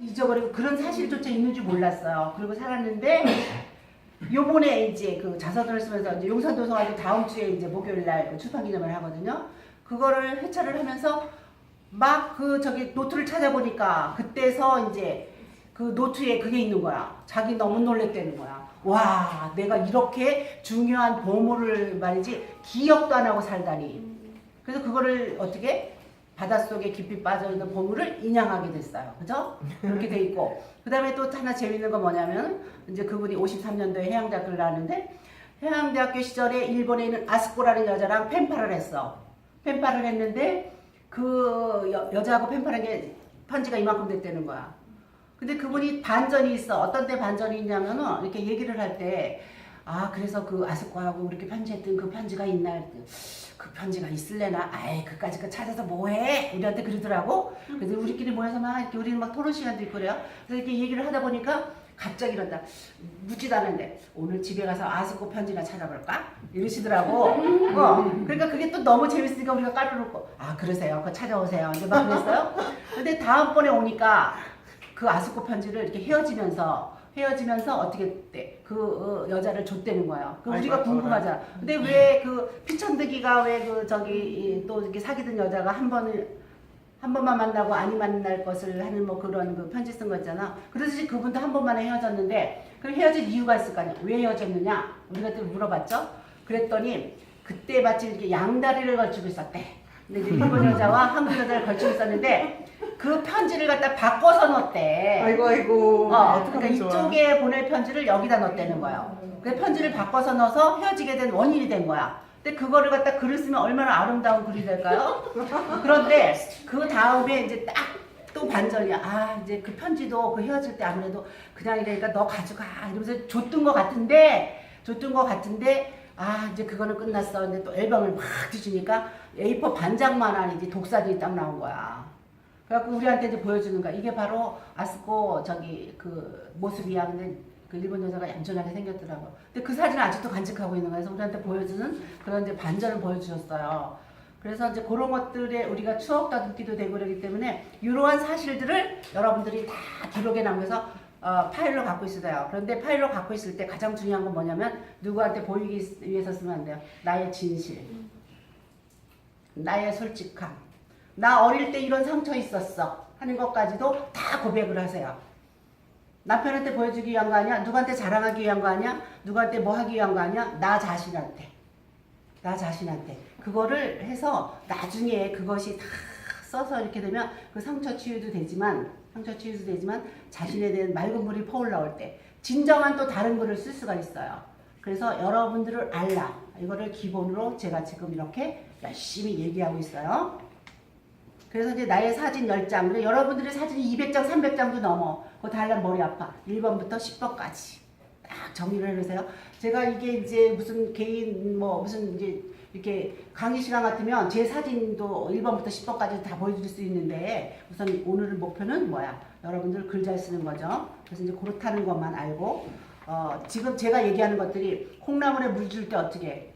잊어버리고 그런 사실조차 있는 줄 몰랐어요. 그리고 살았는데 요번에 이제 그 자서전을 쓰면서 이제 용산도서관도 다음 주에 이제 목요일 날그 출판 기념을 하거든요. 그거를 회차를 하면서 막 그 저기 노트를 찾아보니까 그때서 이제 그 노트에 그게 있는 거야. 자기 너무 놀랬다는 거야. 와, 내가 이렇게 중요한 보물을 말이지 기억도 안 하고 살다니. 그래서 그거를 어떻게 바닷속에 깊이 빠져있는 보물을 인양하게 됐어요. 그죠? 그렇게 돼 있고. 그 다음에 또 하나 재밌는 건 뭐냐면, 이제 그분이 53년도에 해양대학교를 나왔는데, 해양대학교 시절에 일본에 있는 아스코라는 여자랑 펜팔을 했어. 펜팔을 했는데, 그 여, 여자하고 펜팔한 게 편지가 이만큼 됐다는 거야. 근데 그분이 반전이 있어. 어떤 때 반전이 있냐면은, 이렇게 얘기를 할 때, 아, 그래서 그 아스코하고 이렇게 편지했던 그 편지가 있나? 그 편지가 있을래나? 아이, 그까지 그 찾아서 뭐해? 우리한테 그러더라고. 그래서 우리끼리 모여서 막 이렇게 우리는 막 토론 시간도 있고 그래요. 그래서 이렇게 얘기를 하다 보니까 갑자기 이런다. 묻지도 않은데 오늘 집에 가서 아스코 편지나 찾아볼까? 이러시더라고. 어. 그러니까 그게 또 너무 재밌으니까 우리가 까르르고 아 그러세요. 그거 찾아오세요. 이제 막 그랬어요. 근데 다음번에 오니까 그 아스코 편지를 이렇게 헤어지면서 헤어지면서 어떻게 돼? 그 어, 여자를 줬대는 거예요. 그 우리가 아이고, 궁금하잖아. 근데 왜 그 피천득이가 왜 그 저기 이, 또 이렇게 사귀던 여자가 한 번을 한 번만 만나고 아니 만날 것을 하는 뭐 그런 그 편지 쓴 거 있잖아. 그러듯이 그분도 한 번만에 헤어졌는데 그 헤어질 이유가 있을 거 아니야. 왜 헤어졌느냐? 우리가 또 물어봤죠. 그랬더니 그때 마침 이렇게 양다리를 걸치고 있었대. 근데 이제 일본 여자와 한국 여자를 걸치고 있었는데 그 편지를 갖다 바꿔서 넣었대. 아이고 아이고. 어, 어떡하면 그러니까 좋아. 이쪽에 보낼 편지를 여기다 넣었다는 거예요. 그 편지를 바꿔서 넣어서 헤어지게 된 원인이 된 거야. 근데 그거를 갖다 글을 쓰면 얼마나 아름다운 글이 될까요? 그런데 그 다음에 이제 딱 또 반전이야. 아, 이제 그 편지도 그 헤어질 때 아무래도 그냥 이러니까 너 가져가. 이러면서 줬던 것 같은데, 줬던 것 같은데, 아, 이제 그거는 끝났어. 근데 또 앨범을 막 뒤주니까 A4 반장만한 이제 독사들이 딱 나온 거야. 그래갖고 우리한테 이제 보여주는 거야. 이게 바로 아스코 저기 그 모습이야. 근데 그 일본 여자가 얌전하게 생겼더라고. 근데 그 사진을 아직도 간직하고 있는 거야. 그래서 우리한테 보여주는 그런 이제 반전을 보여주셨어요. 그래서 이제 그런 것들에 우리가 추억 다듬기도 되고 그러기 때문에 이러한 사실들을 여러분들이 다 기록에 남겨서 어, 파일로 갖고 있어요. 그런데 파일로 갖고 있을 때 가장 중요한 건 뭐냐면 누구한테 보이기 위해서 쓰면 안 돼요. 나의 진실, 나의 솔직함, 나 어릴 때 이런 상처 있었어 하는 것까지도 다 고백을 하세요. 남편한테 보여주기 위한 거 아니야? 누구한테 자랑하기 위한 거 아니야? 누구한테 뭐 하기 위한 거 아니야? 나 자신한테. 나 자신한테. 그거를 해서 나중에 그것이 다 써서 이렇게 되면 그 상처 치유도 되지만, 상처 치유도 되지만 자신에 대한 맑은 물이 퍼올라올 때 진정한 또 다른 글을 쓸 수가 있어요. 그래서 여러분들을 알라. 이거를 기본으로 제가 지금 이렇게 열심히 얘기하고 있어요. 그래서 이제 나의 사진 10장. 근데 여러분들의 사진이 200장, 300장도 넘어. 그거 다 하려면 머리 아파. 1번부터 10번까지. 딱 정리를 해놓으세요. 제가 이게 이제 무슨 개인, 뭐, 무슨 이제 이렇게 강의 시간 같으면 제 사진도 1번부터 10번까지 다 보여줄 수 있는데 우선 오늘 목표는 뭐야? 여러분들 글 잘 쓰는 거죠. 그래서 이제 그렇다는 것만 알고, 어, 지금 제가 얘기하는 것들이 콩나물에 물 줄 때 어떻게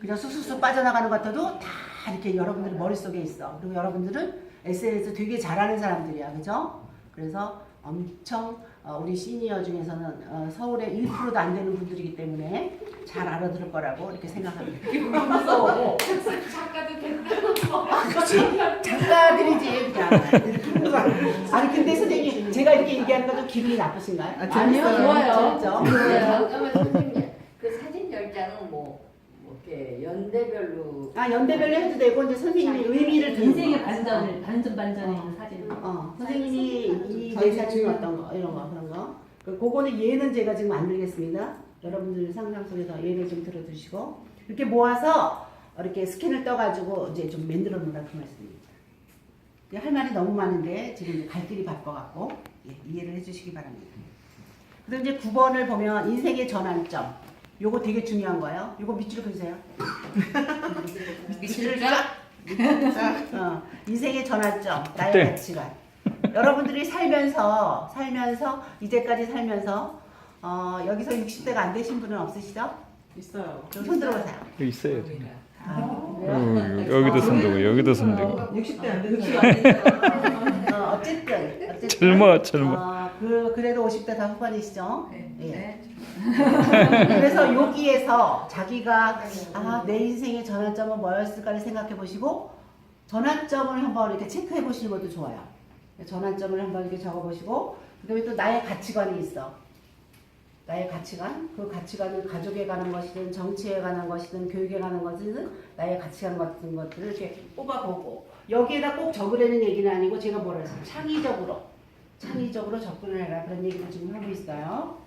그냥 쑥쑥쑥 빠져나가는 것 같아도 다 이렇게 여러분들 머릿속에 있어. 그리고 여러분들은 SNS 되게 잘하는 사람들이야. 그죠? 그래서 엄청 어, 우리 시니어 중에서는 어, 서울의 1%도 안 되는 분들이기 때문에 잘 알아들을 거라고 이렇게 생각합니다. 무서워. 작가도 괜찮아. 작가들이지 그냥 이렇게. 아니 근데 선생님 제가 이렇게 얘기하는 것도 기분이 나쁘신가요? 아, 재밌어요. 좋아요. 재밌죠? 네. 잠깐만 선생님 그 사진 열 장은 뭐, 뭐 이렇게 연대별로 아 연대별로 해도 되고 이제 선생님이 의미를 두는 인생의 거. 반전을 반전 반전에 있는 사진. 어, 선생님이 이 내 사진 지금- 어떤 거 이런 거 그런 거. 그 그거는 얘는 제가 지금 안 들겠습니다. 여러분들 상상 속에서 얘를 좀 들어두시고 이렇게 모아서 이렇게 스캔을 떠가지고 이제 좀 만들어 놓으라 그 말씀입니다. 할 말이 너무 많은데 지금 갈 길이 바빠갖고 예, 이해를 해주시기 바랍니다. 그다음 이제 9번을 보면 인생의 전환점. 요거 되게 중요한 거예요. 요거 밑줄을 그으세요. 밑줄을 쫙 어, 인생의 전환점, 나의 네. 가치관. 여러분들이 살면서 살면서 이제까지 살면서 어, 여기서 60대가 안 되신 분은 없으시죠? 있어요. 좀 손 들어보세요. 여기 있어요. 아, 어, 여기도 손대고 여기도 손대고. 60대 안 되는 거. 어, 어쨌든 어쨌든 젊어, 젊어. 어, 그 그래도 50대 다 후반이시죠? 네. 예. 네. 그래서 여기에서 자기가 아, 내 인생의 전환점은 뭐였을까를 생각해 보시고 전환점을 한번 이렇게 체크해 보시는 것도 좋아요. 전환점을 한번 이렇게 적어 보시고 그다음에 또 나의 가치관이 있어. 나의 가치관, 그 가치관은 가족에 관한 것이든 정치에 관한 것이든 교육에 관한 것이든 나의 가치관 같은 것들을 이렇게 뽑아보고 여기에다 꼭 적으라는 얘기는 아니고 제가 뭐라 했어요? 창의적으로 창의적으로 접근을 해라 그런 얘기를 지금 하고 있어요.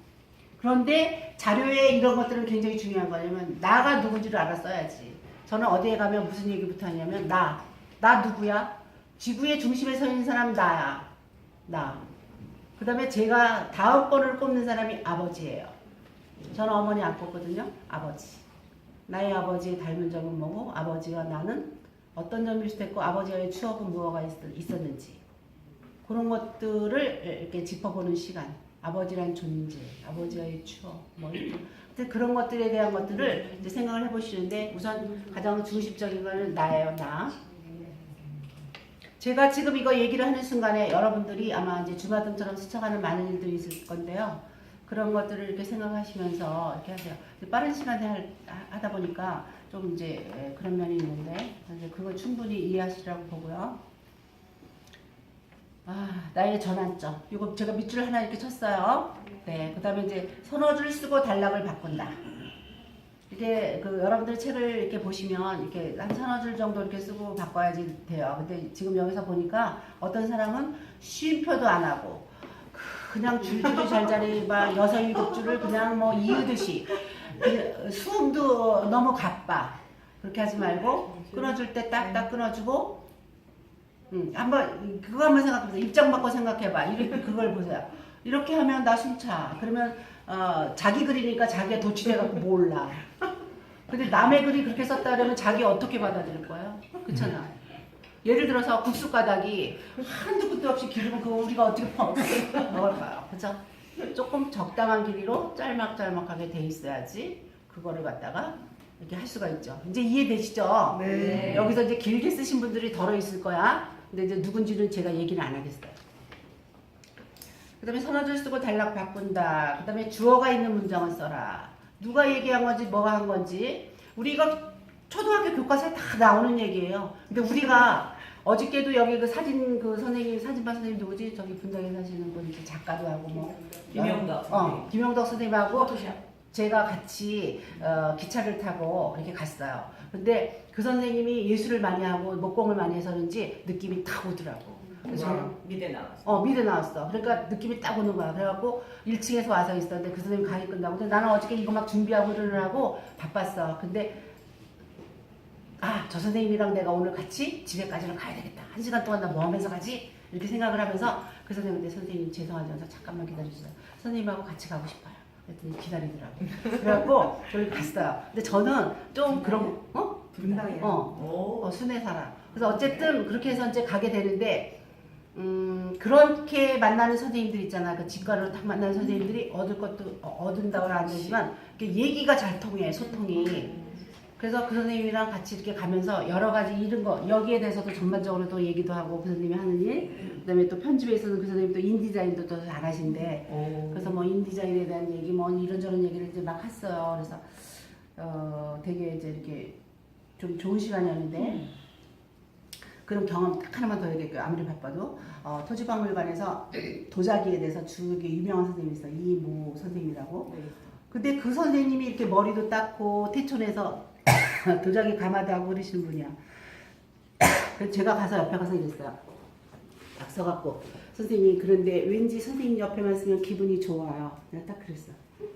그런데 자료에 이런 것들은 굉장히 중요한 거냐면 나가 누군지를 알았어야지. 저는 어디에 가면 무슨 얘기부터 하냐면 나. 나 누구야? 지구의 중심에 서 있는 사람 나야. 나. 그 다음에 제가 다음 번을 꼽는 사람이 아버지예요. 저는 어머니 안 꼽거든요. 아버지. 나의 아버지의 닮은 점은 뭐고 아버지와 나는 어떤 점이 비슷했고 아버지와의 추억은 무엇가 있- 있었는지 그런 것들을 이렇게 짚어보는 시간. 아버지란 존재, 아버지와의 추억, 뭐. 하여튼 그런 것들에 대한 것들을 이제 생각을 해보시는데 우선 가장 중심적인 거는 나예요, 나. 제가 지금 이거 얘기를 하는 순간에 여러분들이 아마 이제 주마등처럼 스쳐가는 많은 일들이 있을 건데요. 그런 것들을 이렇게 생각하시면서 이렇게 하세요. 빠른 시간에 할- 하- 하다 보니까 좀 이제 에, 그런 면이 있는데 그걸 충분히 이해하시라고 보고요. 아, 나의 전환점. 이거 제가 밑줄 하나 이렇게 쳤어요. 네, 그 다음에 이제 선어줄 쓰고 단락을 바꾼다. 이게 그 여러분들 책을 이렇게 보시면 이렇게 한 서너 줄 정도 이렇게 쓰고 바꿔야지 돼요. 근데 지금 여기서 보니까 어떤 사람은 쉼표도 안 하고 그냥 줄줄이 잘자리 막 여섯 일곱 줄을 그냥 뭐 이으듯이 수음도 너무 가빠 그렇게 하지 말고 끊어줄 때 딱딱 끊어주고 음, 한번 그거 한번 생각해보세요. 입장 바꿔 생각해봐. 이렇게 그걸 보세요. 이렇게 하면 나 숨차. 그러면 어, 자기 글이니까 자기가 도취돼갖고 몰라. 근데 남의 글이 그렇게 썼다 그러면 자기 어떻게 받아들일 거예요? 그렇잖아. 예를 들어서 국수 가닥이 한두 끝도 없이 기르면 그거 우리가 어떻게 먹- 먹을까요? 그죠? 조금 적당한 길이로 짤막짤막하게 돼 있어야지 그거를 갖다가 이렇게 할 수가 있죠. 이제 이해되시죠? 네. 여기서 이제 길게 쓰신 분들이 덜어 있을 거야. 근데 이제 누군지는 제가 얘기는 안 하겠어요. 그 다음에 선어줄 쓰고 단락 바꾼다. 그 다음에 주어가 있는 문장을 써라. 누가 얘기한 건지 뭐가 한 건지 우리가 초등학교 교과서에 다 나오는 얘기예요. 근데 우리가 어저께도 여기 그 사진 그 선생님 사진반 선생님 누구지? 저기 분당에 사시는 분 이제 작가도 하고 뭐 김영덕 어. 김영덕 선생님하고. 제가 같이 어, 기차를 타고 이렇게 갔어요. 근데 그 선생님이 예술을 많이 하고 목공을 많이 해서 그런지 느낌이 딱 오더라고. 그래서 저는 미대 나왔어. 어 미대 나왔어. 그러니까 느낌이 딱 오는 거야. 그래갖고 1층에서 와서 있었는데 그 선생님 강의 끝나고 근데 나는 어저께 이거 막 준비하고 이러느라고 바빴어. 근데 아 저 선생님이랑 내가 오늘 같이 집에까지는 가야 되겠다. 한 시간 동안 나 뭐 하면서 가지? 이렇게 생각을 하면서 그 선생님한테 선생님 죄송하지만 잠깐만 기다려주세요. 선생님하고 같이 가고 싶어요. 그랬더니 기다리더라고. 그래갖고 저기 갔어요. 근데 저는 좀 그런 거, 어? 분당이야. 어. 오. 어, 순회 살아. 그래서 어쨌든 그렇게 해서 이제 가게 되는데, 음, 그렇게 만나는 선생님들 있잖아. 그 직관으로 딱 만나는 선생님들이 얻을 것도 어, 얻은다고는 안 되지만, 이렇게 얘기가 잘 통해, 소통이. 그래서 그 선생님이랑 같이 이렇게 가면서 여러 가지 이런 거, 여기에 대해서도 전반적으로 또 얘기도 하고, 그 선생님이 하는 일, 그 다음에 또 편집에 있어서 그 선생님 또 인디자인도 또 잘하신대. 오. 그래서 뭐 인디자인에 대한 얘기 뭐 이런저런 얘기를 이제 막 했어요. 그래서 어 되게 이제 이렇게 좀 좋은 시간이었는데 그런 경험 딱 하나만 더 얘기할게요. 아무리 바빠도 어, 토지박물관에서 도자기에 대해서 주게 유명한 선생님이 있어 요 이모 선생님이라고. 네. 근데 그 선생님이 이렇게 머리도 닦고 태촌에서 도자기 가마도 하고 그러시는 분이야. 그래서 제가 가서 옆에 가서 이랬어요. 딱 써갖고 선생님 그런데 왠지 선생님 옆에만 있으면 기분이 좋아요. 내가 딱 그랬어.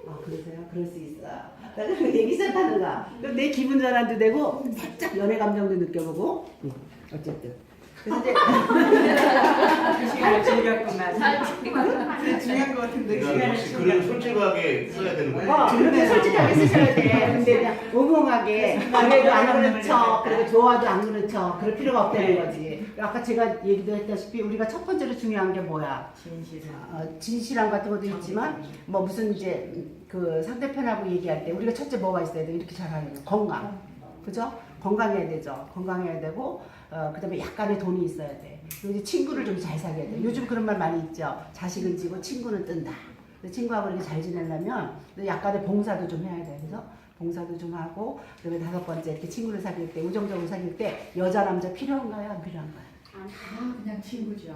아 그러세요? 그럴 수 있어. 나 그리고 얘기 시작하는 거야. 그럼 내 기분 전환도 되고 살짝 연애 감정도 느껴보고 응, 어쨌든. 그래서 이제 시간을 즐겼구만. 제일 중요한 것 같은데 그러니까 시간을 역시 글은 솔직하게 써야 되는 거예요. 어, 그렇게 솔직하게 쓰셔야 돼. 근데 그냥 오공하게 그래도 안 그런 척, 그리고 좋아도 안 그런 척, 그럴 필요가 없다는 거지. 아까 제가 얘기도 했다시피 우리가 첫 번째로 중요한 게 뭐야? 진실은. 어, 진실함 같은 것도 있지만 뭐 무슨 이제 그 상대편하고 얘기할 때 우리가 첫째 뭐가 있어야 돼? 이렇게 잘하는 거 건강, 그죠? 건강해야 되죠. 건강해야 되고 어, 그다음에 약간의 돈이 있어야 돼. 그리고 이제 친구를 좀 잘 사귀어야 돼. 요즘 그런 말 많이 있죠. 자식은 지고 친구는 뜬다. 친구하고 이렇게 잘 지내려면 약간의 봉사도 좀 해야 돼. 그래서 봉사도 좀 하고 그다음에 다섯 번째 이렇게 친구를 사귈 때 우정적으로 사귈 때 여자 남자 필요한가요? 안 필요한가요? 아, 그냥 친구죠.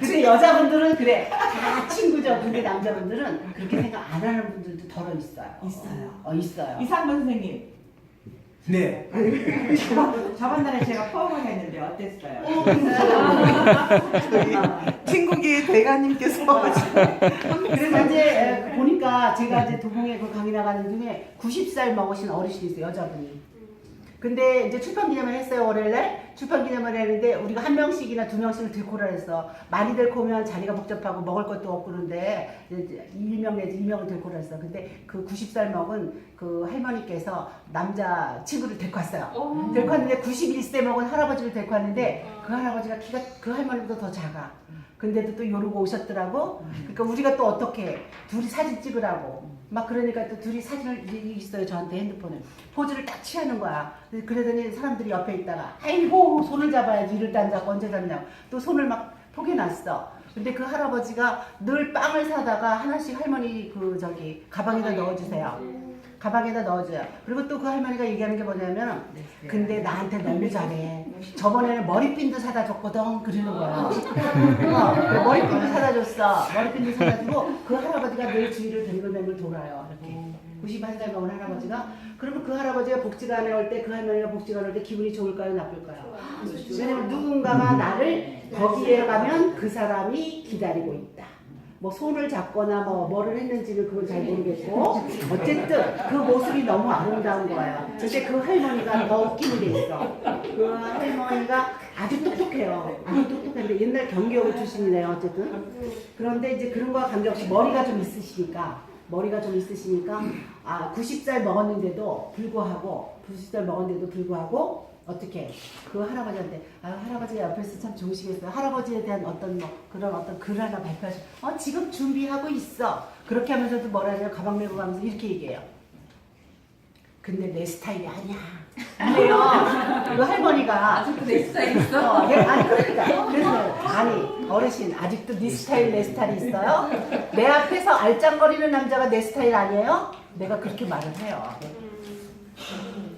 근데 여자분들은 그래 다 친구죠. 근데 남자분들은 그렇게 생각 안 하는 분들도 덜어 있어요. 있어요. 어 있어요. 이상문 선생님. 네. 저번, 저번 달에 제가 포옹을 했는데 어땠어요? 친구기 대가님께서 그래서 이제 에, 보니까 제가 이제 도봉에 그 강의 나가는 중에 90살 먹으신 어르신이 있어요 여자분이. 근데 이제 출판 기념회 했어요 월요일날. 출판 기념회를 했는데 우리가 한 명씩이나 두 명씩을 들고 오라 했어. 많이 들고 오면 자리가 복잡하고 먹을 것도 없고 그런데 1명 내지 2명을 들고 오라 했어. 근데 그 90살 먹은 그 할머니께서 남자 친구를 데리고 왔어요. 데리고 왔는데 91세 먹은 할아버지를 데리고 왔는데 그 할아버지가 키가 그 할머니보다 더 작아 근데도 또 요러고 오셨더라고. 그러니까 우리가 또 어떻게 둘이 사진 찍으라고. 막 그러니까 또 둘이 사진을 이- 있어요 저한테 핸드폰에 포즈를 딱 취하는 거야. 그러더니 사람들이 옆에 있다가 아이고 손을 잡아야지 이를 딴 잡고 언제 잡냐고. 또 손을 막 포개놨어. 근데 그 할아버지가 늘 빵을 사다가 하나씩 할머니 그 저기 가방에다 넣어주세요 가방에다 넣어줘요. 그리고 또 그 할머니가 얘기하는 게 뭐냐면 근데 나한테 너무 잘해. 저번에는 머리핀도 사다 줬거든. 그러는 거야. 어, 그래, 머리핀도 사다 줬어. 머리핀도 사다 주고 그 할아버지가 늘 주위를 뱅글뱅글 돌아요. 이렇게. 91살 먹은 할아버지가. 그러면 그 할아버지가 복지관에 올 때 그 할머니가 복지관에 올 때 기분이 좋을까요 나쁠까요 왜냐면 누군가가 나를 거기에 가면 그 사람이 기다리고 있다 뭐 손을 잡거나 뭐 뭐를 했는지는 그건 잘 모르겠고 어쨌든 그 모습이 너무 아름다운 거예요. 근데 그 할머니가 더 웃기는 게 있어. 그 할머니가 아주 똑똑해요. 아주 똑똑한데 옛날 경기여고 출신이네요. 어쨌든 그런데 이제 그런 거와 관계없이 머리가 좀 있으시니까 머리가 좀 있으시니까 아 90살 먹었는데도 불구하고 90살 먹었는데도 불구하고 어떻게 그 할아버지한테 아 할아버지가 옆에서 참 좋으시겠어요 할아버지에 대한 어떤 뭐 그런 어떤 글 하나 발표하시 어 지금 준비하고 있어 그렇게 하면서도 뭐라 해요 가방 메고 가면서 이렇게 얘기해요 근데 내 스타일이 아니야 그래요 그 할머니가 아직도 내 스타일 있어? 어, 예, 아니 그러니까 그래서 아니 어르신 아직도 네 스타일 내 스타일이 있어요? 내 앞에서 알짱거리는 남자가 내 스타일 아니에요? 내가 그렇게 말을 해요.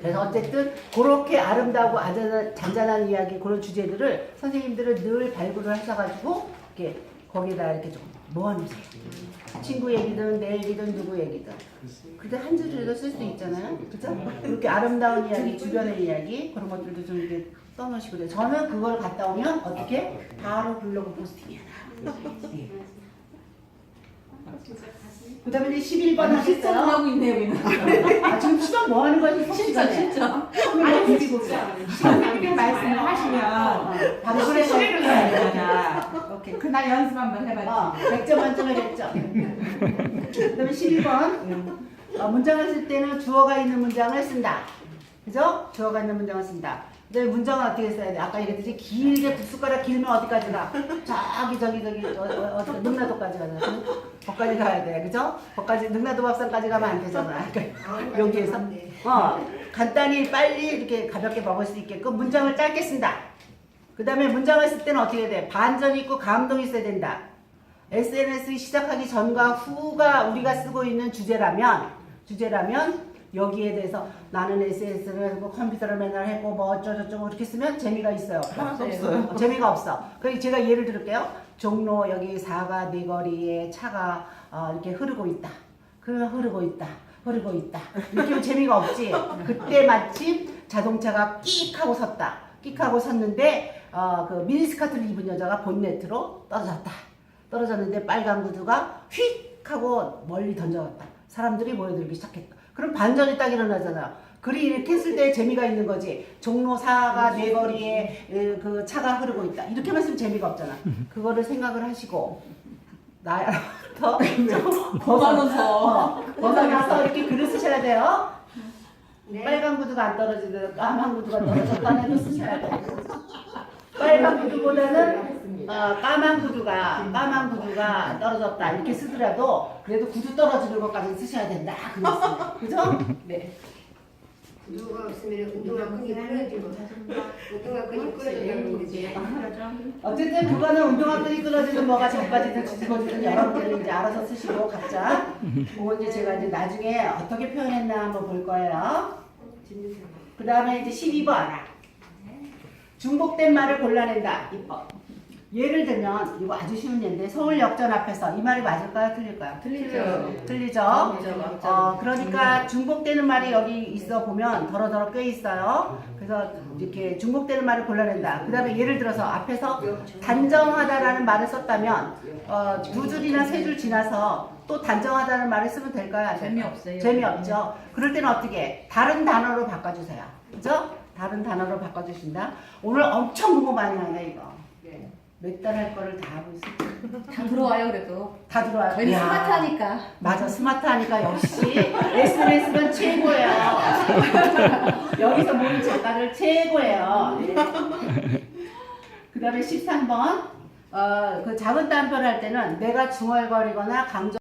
그래서 어쨌든 그렇게 아름다고 아잔한, 잔잔한 이야기 그런 주제들을 선생님들은 늘 발굴을 하셔가지고 이렇게 거기다 이렇게 좀 모아놓으세요. 친구 얘기든 내 얘기든 누구 얘기든. 근데 한 줄이라도 쓸 수 있잖아요. 그죠? 그렇게 아름다운 이야기, 주변의 이야기 그런 것들도 좀 이렇게 써놓으시고 그래요. 저는 그걸 갔다 오면 어떻게 바로 블로그 포스팅이야. 그 다음에 이제 11번 실전 하셨어요. 하고 있네 우리는. 아, 지금 시간 뭐 하는 거야? 지금 진짜. 진짜. 아니, 선생님이 말씀을 하시면 방송에 소리를 해야 되잖아. 오케이. 그날 연습 한번 해봤지. 어, 100점 만점에 100점. 그 다음에 12번. 어, 문장을 쓸 때는 주어가 있는 문장을 쓴다. 그죠? 주어가 있는 문장을 쓴다. 근데 문장은 어떻게 써야 돼? 아까 얘기했듯이 길게 숟가락 길면 어디까지 가? 저기 저기 저기 어, 어, 어디 능라도까지 가잖아. 거기까지 가야 돼. 그죠? 거기까지 능라도 밥상까지 가면 안 되잖아. 그러니까 여기에서 어, 간단히 빨리 이렇게 가볍게 먹을 수 있게끔 문장을 짧게 쓴다. 그 다음에 문장을 쓸 때는 어떻게 돼? 반전이 있고 감동이 있어야 된다. SNS 시작하기 전과 후가 우리가 쓰고 있는 주제라면, 주제라면 여기에 대해서 나는 SNS를 하고 컴퓨터를 맨날 했고 뭐 어쩌고저쩌고 이렇게 쓰면 재미가 있어요. 없어요. 어, 재미가 없어. 그래서 제가 예를 들을게요. 종로 여기 사가 네거리에 차가 어, 이렇게 흐르고 있다. 그러면 흐르고 있다. 흐르고 있다. 이렇게 재미가 없지. 그때 마침 자동차가 끽 하고 섰다. 끽 하고 섰는데 어, 그 미니스커트를 입은 여자가 본네트로 떨어졌다. 떨어졌는데 빨간 구두가 휙 하고 멀리 던져갔다. 사람들이 모여들기 시작했다. 그럼 반전이 딱 일어나잖아. 글이 이렇게 했을 때 재미가 있는 거지. 종로 사가 네거리에 에, 그 차가 흐르고 있다. 이렇게만 쓰면 재미가 없잖아. 그거를 생각을 하시고 나부터 좀 벗어나서. 어, 벗어나서 이렇게 글을 쓰셔야 돼요. 빨간 구두가 안 떨어지든 까만 구두가 떨어졌다는 걸 쓰셔야 돼요. 빨간 구두보다는 어, 까만 구두가 까만 구두가 떨어졌다 이렇게 쓰더라도 그래도 구두 떨어지는 것까지 쓰셔야 된다 그 말씀 그죠? 네. 누가 없으면 운동화 끈이 끊어지고 운동화 끈이 끊어진다는 거지. 어쨌든 그거는 운동화 끈이 끊어지든 뭐가 자빠지든 뒤집어지든 여러분들이 이제 알아서 쓰시고 각자 그거 이제 제가 이제 나중에 어떻게 표현했나 한번 볼 거예요. 그 다음에 이제 12번 중복된 말을 골라낸다. 이뻐. 예를 들면 이거 아주 쉬운 예인데 서울역전 앞에서 이 말이 맞을까요? 틀릴까요? 틀리죠. 틀리죠. 맞죠. 어, 그러니까 중복되는 말이 여기 있어 보면 더러더러 꽤 있어요. 그래서 이렇게 중복되는 말을 골라낸다. 그 다음에 예를 들어서 앞에서 단정하다라는 말을 썼다면 어, 두 줄이나 세 줄 지나서 또 단정하다는 말을 쓰면 될까요? 안 될까요? 재미없어요. 재미없죠. 그럴 때는 어떻게 해? 다른 단어로 바꿔주세요. 그죠? 다른 단어로 바꿔주신다. 오늘 엄청 공부 많이 하네 이거. 네. 몇달 할 거를 다 하고 있어. 다 들어와요 그래도. 다 들어와요. 저희는 이야. 스마트하니까. 맞아 스마트하니까 역시 SNS는 최고예요. 여기서 모는 작가들 최고예요. 그 다음에 13번 어, 그 작은 따옴표 할 때는 내가 중얼거리거나 강조